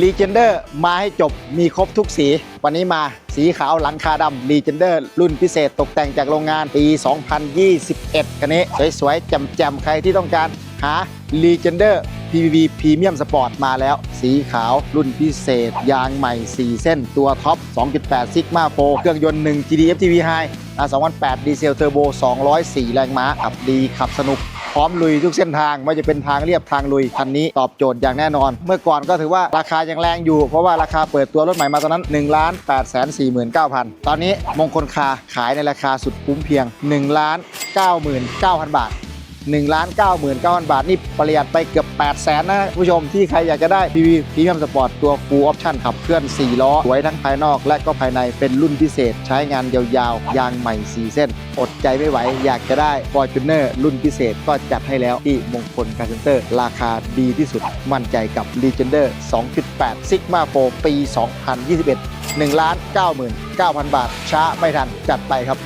Legender มาให้จบมีครบทุกสี วันนี้มาสีขาวหลังคาดำ Legender รุ่นพิเศษตกแต่งจากโรงงานปี 2021คันนี้ สวยๆแจ่มๆ ใครที่ต้องการหา Legender PVV Premium Sport มาแล้ว สีขาวรุ่นพิเศษ ยางใหม่ 4 เส้นตัวท็อป 2.8 Sigma Pro เครื่องยนต์ 1 GDF TV High 2008 ดีเซลเทอร์โบ 204 แรงม้าขับดีขับสนุก พร้อมลุยทุกเส้นทางไม่ว่าจะเป็นทางเรียบทางลุยคันนี้ตอบโจทย์อย่างแน่นอน เมื่อก่อนก็ถือว่าราคายังแรงอยู่ เพราะว่าราคาเปิดตัวรถใหม่มาตอนนั้น1 8 4 9 0 0 0 ตอนนี้มงคลคาขายในราคาสุดคุ้มเพียง 1 9 9 0 0 0 บาท 1ล้าน99,000 บาท นี่ประหยัดไปเกือบ 8 0 0แสนนะผู้ชมที่ใครอยากจะได้ PV Premium Sport ตัว Full Option ขับเคลื่อน 4 ล้อ สวยทั้งภายนอกและก็ภายในเป็นรุ่นพิเศษ ใช้งานยาวๆ ยางใหม่ 4 เส้น อดใจไม่ไหว อยากจะได้ Fortuner รุ่นพิเศษก็จัดให้แล้วที่มงคลคาร์เซนเตอร์ ราคาดีที่สุด มั่นใจกับ Legender 2.8 Sigma Pro ปี 2021 1 9 9 0 0 0 บาท ช้าไม่ทันจัดไปครับ